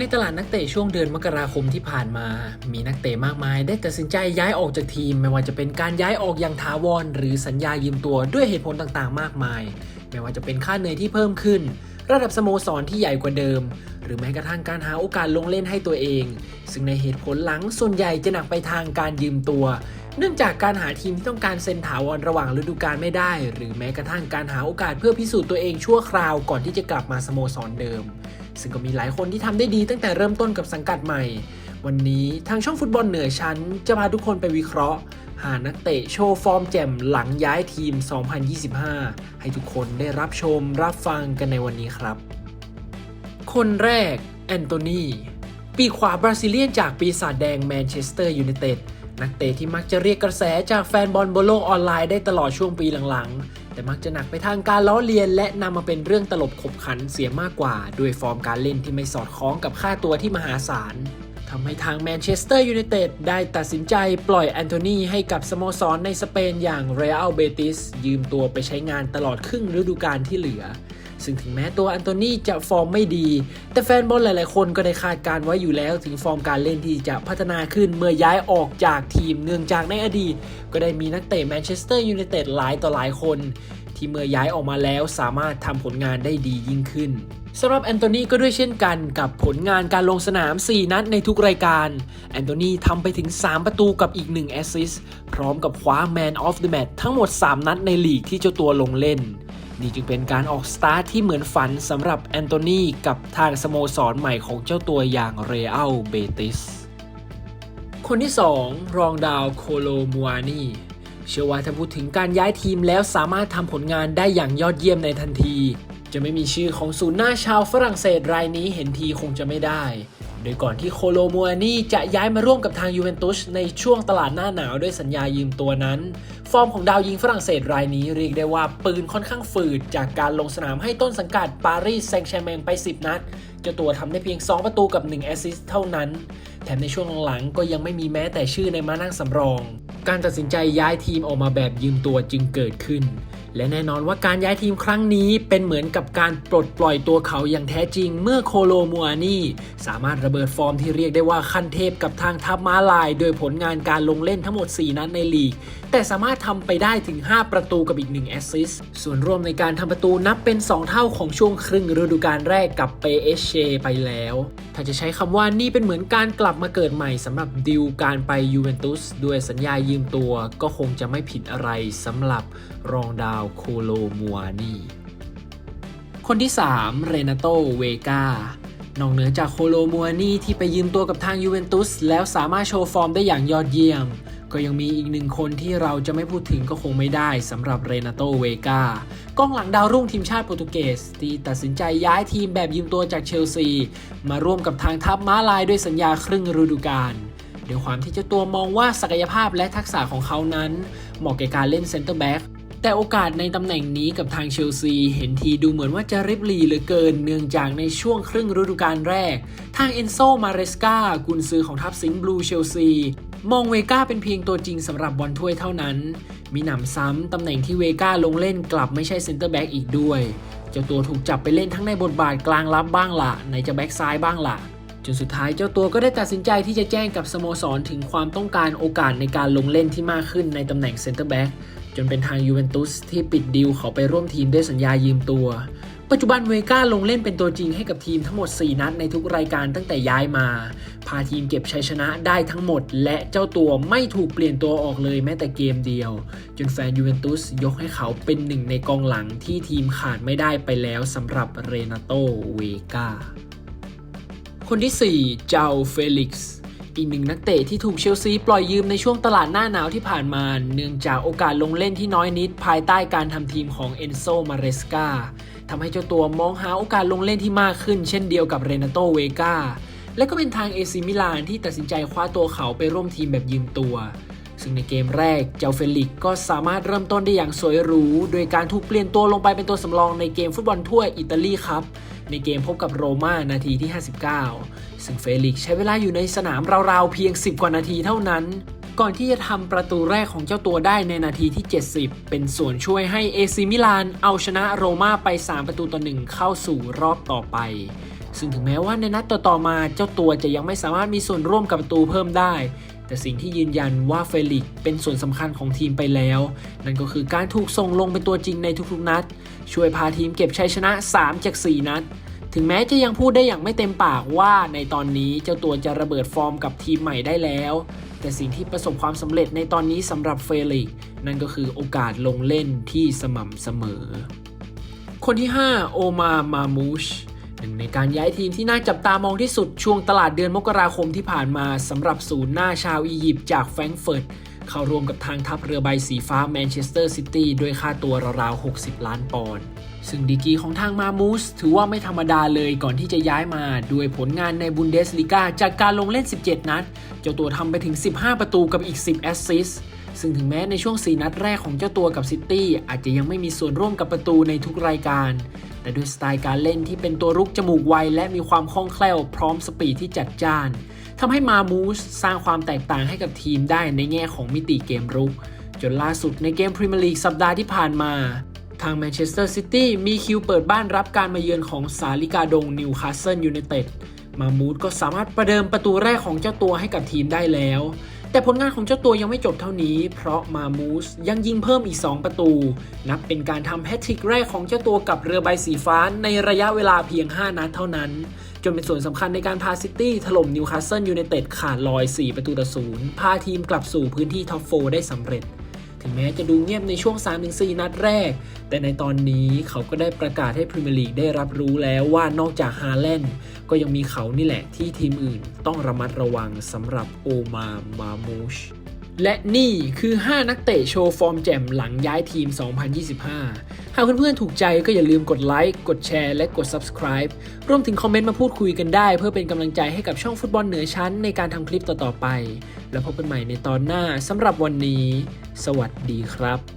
ในตลาดนักเตะช่วงเดือนมกราคมที่ผ่านมา มีนักเตะมากมาย ได้ตัดสินใจย้ายออกจากทีม ไม่ว่าจะเป็นการย้ายออกอย่างถาวร หรือสัญญายืมตัวด้วยเหตุผลต่างๆ มากมาย ไม่ว่าจะเป็นค่าเหนื่อยที่เพิ่มขึ้น ระดับสโมสรที่ใหญ่กว่าเดิม หรือแม้กระทั่งการหาโอกาสลงเล่นให้ตัวเอง ซึ่งในเหตุผลหลังส่วนใหญ่จะหนักไปทางการยืมตัว เนื่องจากการหาทีมที่ต้องการเซ็นถาวรระหว่างฤดูกาลไม่ได้ หรือแม้กระทั่งการหาโอกาสเพื่อพิสูจน์ตัวเองชั่วคราวก่อนที่จะกลับมาสโมสรเดิม ซึ่งก็มีหลายคนที่ทำได้ดีตั้งแต่เริ่มต้นกับสังกัดใหม่ วันนี้ทางช่องฟุตบอลเหนือชั้น จะพาทุกคนไปวิเคราะห์ หานักเตะโชว์ฟอร์มแจ่มหลังย้ายทีม 2025 ให้ทุกคนได้รับชมรับฟังกันในวันนี้ครับ คนแรกแอนโตนีปีขวาบราซิเลียนจากปีศาจแดงแมนเชสเตอร์ยูไนเต็ด นักเตะที่มักจะเรียกกระแสจากแฟนบอลบนโลกออนไลน์ได้ตลอดช่วงปีหลังๆ แต่มักจะหนักไปทางการล้อเลียน และนำมาเป็นเรื่องตลบขบขันเสียมากกว่า ด้วยฟอร์มการเล่นที่ไม่สอดคล้องกับค่าตัวที่มหาศาลทำให้ทางแมนเชสเตอร์ยูไนเต็ดได้ตัดสินใจปล่อยแอนโทนีให้กับสโมสรในสเปนอย่างเรอัลเบติสยืมตัวไปใช้งานตลอดครึ่งฤดูกาลที่เหลือ ซึ่งถึงแม้ตัวอันโตนีจะฟอร์มไม่ดี แต่แฟนบอลหลายๆ คนก็ได้คาดการณ์ไว้อยู่แล้วถึงฟอร์มการเล่นที่จะพัฒนาขึ้นเมื่อย้ายออกจากทีมเนื่องจากในอดีต ก็ได้มีนักเตะแมนเชสเตอร์ยูไนเต็ดหลายต่อหลายคน ที่เมื่อย้ายออกมาแล้วสามารถทำผลงานได้ดียิ่งขึ้นสำหรับแอนโทนีก็ด้วยเช่นกันกับผลงานการลงสนาม 4 นัดในทุกรายการ แอนโทนีทำไปถึง 3 ประตูกับอีก 1 แอสซิสต์พร้อมกับคว้า Man of the Match ทั้งหมด 3 นัดในลีกที่เจ้าตัวลงเล่น นี่จึงเป็นการออกสตาร์ทที่เหมือนฝันสำหรับแอนโทนีกับทางสโมสรใหม่ของเจ้าตัวอย่างเรอัลเบติสคนที่ 2 รองดาวโคโลมัวนีเชื่อว่าถ้าพูดถึงการย้ายทีมแล้วสามารถทำผลงานได้อย่างยอดเยี่ยมในทันที จะไม่มีชื่อของศูนย์หน้าชาวฝรั่งเศสรายนี้เห็นทีคงจะไม่ได้ โดยก่อนที่โคโลมัวนีจะย้ายมาร่วมกับทางยูเวนตุสในช่วงตลาดหน้าหนาวด้วยสัญญายืมตัวนั้น ฟอร์มของดาวยิงฝรั่งเศสรายนี้เรียกได้ว่าปืนค่อนข้างฝืด จากการลงสนามให้ต้นสังกัดปารีสแซงต์แชร์แมงไป 10 นัดเจ้าตัวทำได้เพียง 2 ประตูกับ 1 แอสซิสต์เท่านั้น แถมในช่วงหลังก็ยังไม่มีแม้แต่ชื่อในมานั่งสำรอง การตัดสินใจย้ายทีมออกมาแบบยืมตัวจึงเกิดขึ้น และแน่นอนว่าการย้ายทีมครั้งนี้เป็นเหมือนกับการปลดปล่อยตัวเขาอย่างแท้จริง เมื่อโคโลมัวนีสามารถระเบิดฟอร์มที่เรียกได้ว่าขั้นเทพกับทางทัพม้าลาย โดยผลงานการลงเล่นทั้งหมด 4 นัดในลีก แต่สามารถทำไปได้ถึง 5 ประตูกับอีก 1 แอสซิสต์ส่วนรวมในการทำประตูนับเป็น 2 เท่าของช่วงครึ่งฤดูกาลแรกกับเปเอชเชไปแล้ว ถ้าจะใช้คำว่านี่เป็นเหมือนการกลับมาเกิดใหม่สำหรับดิวการไปยูเวนตุสด้วยสัญญายืมตัว ก็คงจะไม่ผิดอะไรสำหรับรองดาวาวโคโลมัวนีคนที่ 3 เรนาโตเวกานอกเหนือจากโคโลมัวนีที่ไปยืมตัวกับทางยูเวนตุสแล้วสามารถโชว์ฟอร์มได้อย่างยอดเยี่ยม ก็ยังมีอีกหนึ่งคนที่เราจะไม่พูดถึงก็คงไม่ได้สำหรับเรนาโตเวกากองหลังดาวรุ่งทีมชาติโปรตุเกสที่ตัดสินใจย้ายทีมแบบยืมตัวจากเชลซี มาร่วมกับทางทัพม้าลายด้วยสัญญาครึ่งฤดูกาลด้วยความที่เจ้าตัวมองว่าศักยภาพและทักษะของเขานั้น เหมาะแก่การเล่นเซนเตอร์แบ็ก แต่โอกาสในตำแหน่งนี้กับทางเชลซี เห็นทีดูเหมือนว่าจะริบหรี่เหลือเกิน เนื่องจากในช่วงครึ่งฤดูกาลแรก ทางเอนโซมาเรสกากุนซือของทัพสิงห์บลูเชลซี มองเวก้าเป็นเพียงตัวจริงสำหรับบอลถ้วยเท่านั้น มีหนำซ้ำตำแหน่งที่เวก้าลงเล่นกลับไม่ใช่เซนเตอร์แบ็กอีกด้วย เจ้าตัวถูกจับไปเล่นทั้งในบทบาทกลางรับบ้างละในจะแบ็กซ้ายบ้างละจนสุดท้ายเจ้าตัวก็ได้ตัดสินใจที่จะแจ้งกับสโมสรถึงความต้องการโอกาสในการลงเล่นที่มากขึ้นในตำแหน่งเซนเตอร์แบ็ก จนเป็นทางยูเวนตุสที่ปิดดีลเขาไปร่วมทีมด้วยสัญญายืมตัว ปัจจุบันเวก้าลงเล่นเป็นตัวจริงให้กับทีมทั้งหมด 4 นัดในทุกรายการตั้งแต่ย้ายมา พาทีมเก็บชัยชนะได้ทั้งหมด และเจ้าตัวไม่ถูกเปลี่ยนตัวออกเลยแม้แต่เกมเดียว จนแฟนยูเวนตุสยกให้เขาเป็นหนึ่งในกองหลังที่ทีมขาดไม่ได้ไปแล้วสำหรับเรนาโตเวก้าคนที่ 4 เจ้าเฟลิกซ์ อีกหนึ่งนักเตะที่ถูกเชลซีปล่อยยืมในช่วงตลาดหน้าหนาวที่ผ่านมา เนื่องจากโอกาสลงเล่นที่น้อยนิด ภายใต้การทำทีมของเอนโซมาเรสกาทำให้เจ้าตัวมองหาโอกาสลงเล่นที่มากขึ้น เช่นเดียวกับเรนาโตเวกาและก็เป็นทางเอซิมิลานที่ตัดสินใจคว้าตัวเขาไปร่วมทีมแบบยืมตัว ซึ่งในเกมแรกเจ้าเฟลิกก็สามารถเริ่มต้นได้อย่างสวยหรู โดยการถูกเปลี่ยนตัวลงไปเป็นตัวสำรองในเกมฟุตบอลถ้วยอิตาลีครับ ในเกมพบกับโรม่านาทีที่ 59 ซึ่งเฟลิกใช้เวลาอยู่ในสนามราวๆเพียง 10 กว่านาทีเท่านั้น ก่อนที่จะทำประตูแรกของเจ้าตัวได้ในนาทีที่ 70 เป็นส่วนช่วยให้เอซิมิลานเอาชนะโรม่าไป 3 ประตูต่อ1เข้าสู่รอบต่อไปซึ่งถึงแม้ว่าในนัดต่อๆมาเจ้าตัวจะยังไม่สามารถมีส่วนร่วมกับประตูเพิ่มได้ แต่สิ่งที่ยืนยันว่าเฟลิกเป็นส่วนสำคัญของทีมไปแล้ว นั่นก็คือการถูกส่งลงเป็นตัวจริงในทุกๆนัด ช่วยพาทีมเก็บชัยชนะ 3 จาก 4 นัด ถึงแม้จะยังพูดได้อย่างไม่เต็มปากว่าในตอนนี้เจ้าตัวจะระเบิดฟอร์มกับทีมใหม่ได้แล้ว แต่สิ่งที่ประสบความสำเร็จในตอนนี้สำหรับเฟลิกนั่นก็คือโอกาสลงเล่นที่สม่ำเสมอ คนที่ 5 โอมา มามูช หนึ่งในการย้ายทีมที่น่าจับตามองที่สุดช่วงตลาดเดือนมกราคมที่ผ่านมาสำหรับศูนย์หน้าชาวอียิปต์จากแฟรงก์เฟิร์ตเข้าร่วมกับทางทัพเรือใบสีฟ้าแมนเชสเตอร์ซิตี้ด้วยค่าตัวราวๆ 60 ล้านปอนด์ซึ่งดีกีของทางมามูสถือว่าไม่ธรรมดาเลยก่อนที่จะย้ายมาด้วยผลงานในบุนเดสลิกาจากการลงเล่น 17 นัด เจ้าตัวทำไปถึง 15 ประตูกับอีก 10 แอสซิสต์ซึ่งถึงแม้ในช่วง 4 นัดแรกของเจ้าตัวกับซิตี้อาจจะยังไม่มีส่วนร่วมกับประตูในทุกรายการ แต่ด้วยสไตล์การเล่นที่เป็นตัวรุกจมูกไวและมีความคล่องแคล่วพร้อมสปีดที่จัดจ้านทำให้มามูสสร้างความแตกต่างให้กับทีมได้ในแง่ของมิติเกมรุก จนล่าสุดในเกมพรีเมียร์ลีกสัปดาห์ที่ผ่านมา ทางแมนเชสเตอร์ซิตี้มีคิวเปิดบ้านรับการมาเยือนของสาลิกาดงนิวคาสเซิลยูไนเต็ดมามูดก็สามารถประเดิมประตูแรกของเจ้าตัวให้กับทีมได้แล้ว แต่ผลงานของเจ้าตัวยังไม่จบเท่านี้ เพราะมามูสยังยิงเพิ่มอีก 2 ประตู นับเป็นการทำแฮตทริกแรกของเจ้าตัวกับเรือใบสีฟ้าในระยะเวลาเพียง 5 นัดเท่านั้น จนเป็นส่วนสำคัญในการพาซิตี้ถล่มนิวคาสเซิลยูไนเต็ดขาดลอย 4 ประตูต่อศูนย์พาทีมกลับสู่พื้นที่ท็อปโฟได้สำเร็จ ถึงแม้จะดูเงียบในช่วง 3-4 นัดแรก แต่ในตอนนี้เขาก็ได้ประกาศให้พรีเมียร์ลีกได้รับรู้แล้วว่านอกจากฮาแลนด์ก็ยังมีเขานี่แหละที่ทีมอื่นต้องระมัดระวังสำหรับโอมามามูช และนี่คือ 5 นักเตะโชว์ฟอร์มแจ่มหลังย้ายทีม 2025 หากเพื่อนๆ ถูกใจก็อย่าลืมกดไลค์ กดแชร์ และกด subscribe รวมถึงคอมเมนต์มาพูดคุยกันได้ เพื่อเป็นกำลังใจให้กับช่องฟุตบอลเหนือชั้นในการทำคลิปต่อๆไป แล้วพบกันใหม่ในตอนหน้าสำหรับวันนี้ สวัสดีครับ